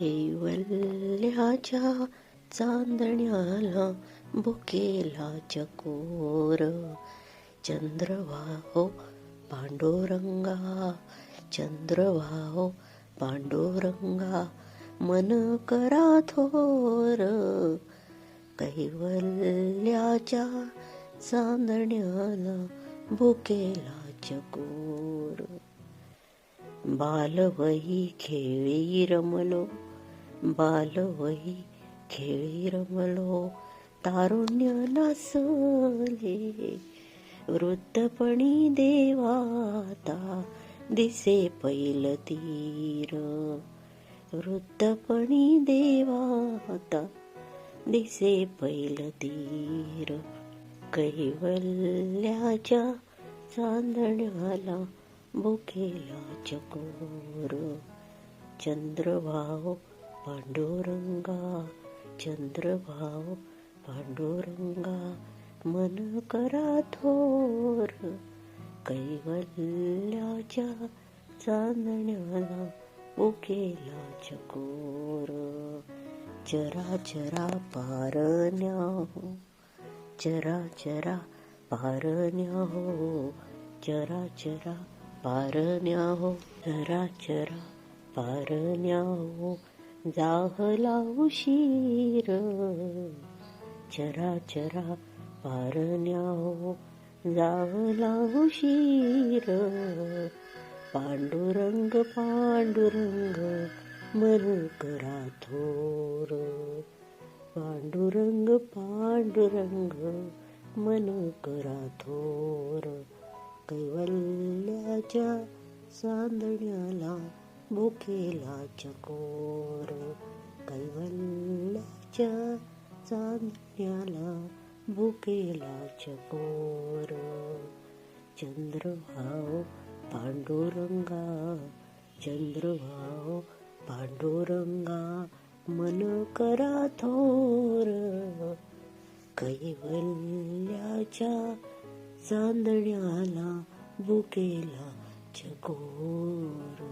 कैवल्याच्या चांदण्याला बुकेला चकोर. चंद्रवाहो पांडुरंगा चंद्रवाहो पांडुरंगा मन करा थोर. कैवल्याच्या चांदण्याला बुकेला चकोर. बालवही खेळी रमलो बालवही खेळी रमलो तारुण्य नासले वृद्धपणी देवाता दिसे पैल तीर. वृद्धपणी देवाता दिसे पैल तीर. कैवल्याच्या चांदण्याला बुकेला चकोर चंद्रभाव पांडुरंगा चंद्रभाव पांडुरंगा मन करा थोर। कैवल्याच्या चांदण्याला बुकेला चकोर चरा चरा पारण्या हो। चरा चरा पारण्या हो। चरा चरा पारण्या हो चरा चरा पारण्या हो जाहला उशीर चरा चरा पारण्या हो जाहला उशीर पांडुरंग पांडुरंग मन करा थोर. पांडुरंग पांडुरंग मन करा थोर. कैवल्याच्या चांदण्याला भुकेला चकोर. कैवल्याच्या चांदण्याला भुकेला चकोर. चंद्रभाव पांडुरंगा चंद्रभाव पांडुरंगा मन करा थोर. कैवल्याच्या चांदण्याला बुकेला चकोर